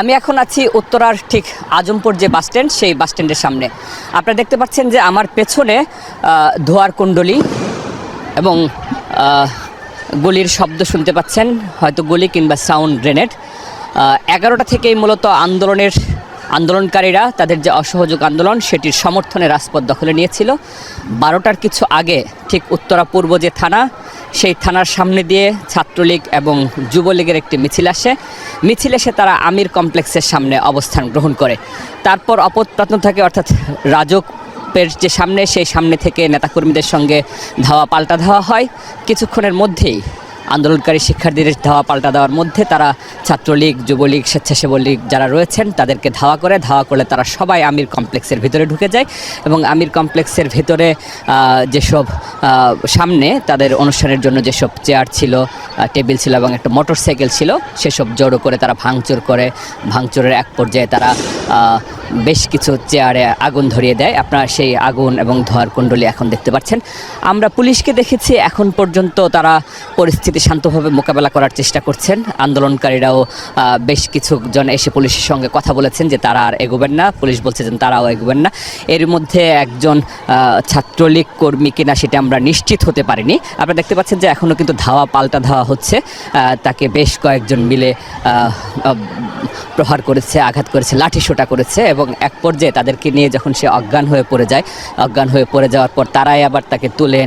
আমি এখন আছি উত্তরার ঠিক আজমপুর যে বাস স্ট্যান্ড, সেই বাস স্ট্যান্ডের সামনে। আপনারা দেখতে পাচ্ছেন যে আমার পেছনে ধোয়ার কুণ্ডলী এবং গুলির শব্দ শুনতে পাচ্ছেন, হয়তো গুলি কিংবা সাউন্ড গ্রেনেড। এগারোটা থেকেই মূলত আন্দোলনের, আন্দোলনকারীরা তাদের যে অসহযোগ আন্দোলন, সেটির সমর্থনে রাজপথ দখলে নিয়েছিল। বারোটার কিছু আগে, ঠিক উত্তরা পূর্ব যে থানা সেই থানার সামনে দিয়ে ছাত্রলীগ এবং যুবলীগের একটি মিছিল আসে। মিছিল এসে তারা আমির কমপ্লেক্সের সামনে অবস্থান গ্রহণ করে। তারপর অপত্রাত্ন থাকে অর্থাৎ রাজক পের যে সামনে, সেই সামনে থেকে নেতাকর্মীদের সঙ্গে ধাওয়া পাল্টা ধাওয়া হয়। কিছুক্ষণের মধ্যেই আন্দোলনকারী শিক্ষার্থীদের ধাওয়া পাল্টা দেওয়ার মধ্যে তারা ছাত্রলীগ, যুবলীগ স্বেচ্ছাসেবক লীগ যারা রয়েছেন তাদেরকে ধাওয়া করে, ধাওয়া করলে তারা সবাই আমির কমপ্লেক্সের ভিতরে ঢুকে যায় এবং আমির কমপ্লেক্সের ভিতরে যেসব সামনে তাদের অনুষ্ঠানের জন্য যেসব চেয়ার ছিল টেবিল ছিল এবং একটা মোটর সাইকেল ছিল, সেসব জড়ো করে তারা ভাঙচুর করে, ভাঙচুরের এক পর্যায়ে তারা বেশ কিছু চেয়ারে আগুন ধরিয়ে দেয়। আপনারা সেই আগুন এবং ধোয়ার কুণ্ডলী এখন দেখতে পাচ্ছেন। আমরা পুলিশকে দেখেছি, এখন পর্যন্ত তারা পরিস্থিতি শান্তভাবে মোকাবেলা করার চেষ্টা করছেন। আন্দোলনকারীরাও বেশ কিছু জন এসে পুলিশের সঙ্গে কথা বলেছেন যে তারা আর এগোবেন না। পুলিশ বলছে যে তারাও এগোবেন না। এর মধ্যে একজন ছাত্রলীগ কর্মী কিনা সেটা আমরা নিশ্চিত হতে পারিনি। আপনারা দেখতে পাচ্ছেন যে এখনও কিন্তু ধাওয়া, পাল্টা ধাওয়া হচ্ছে। তাকে বেশ কয়েকজন মিলে প্রহার করেছে, আঘাত করেছে, লাঠি সোটা করেছে এবং এক পর্যায়ে তাদেরকে নিয়ে যখন সে অজ্ঞান হয়ে পড়ে যায়, অজ্ঞান হয়ে পড়ে যাওয়ার পর তারাই আবার তাকে তুলে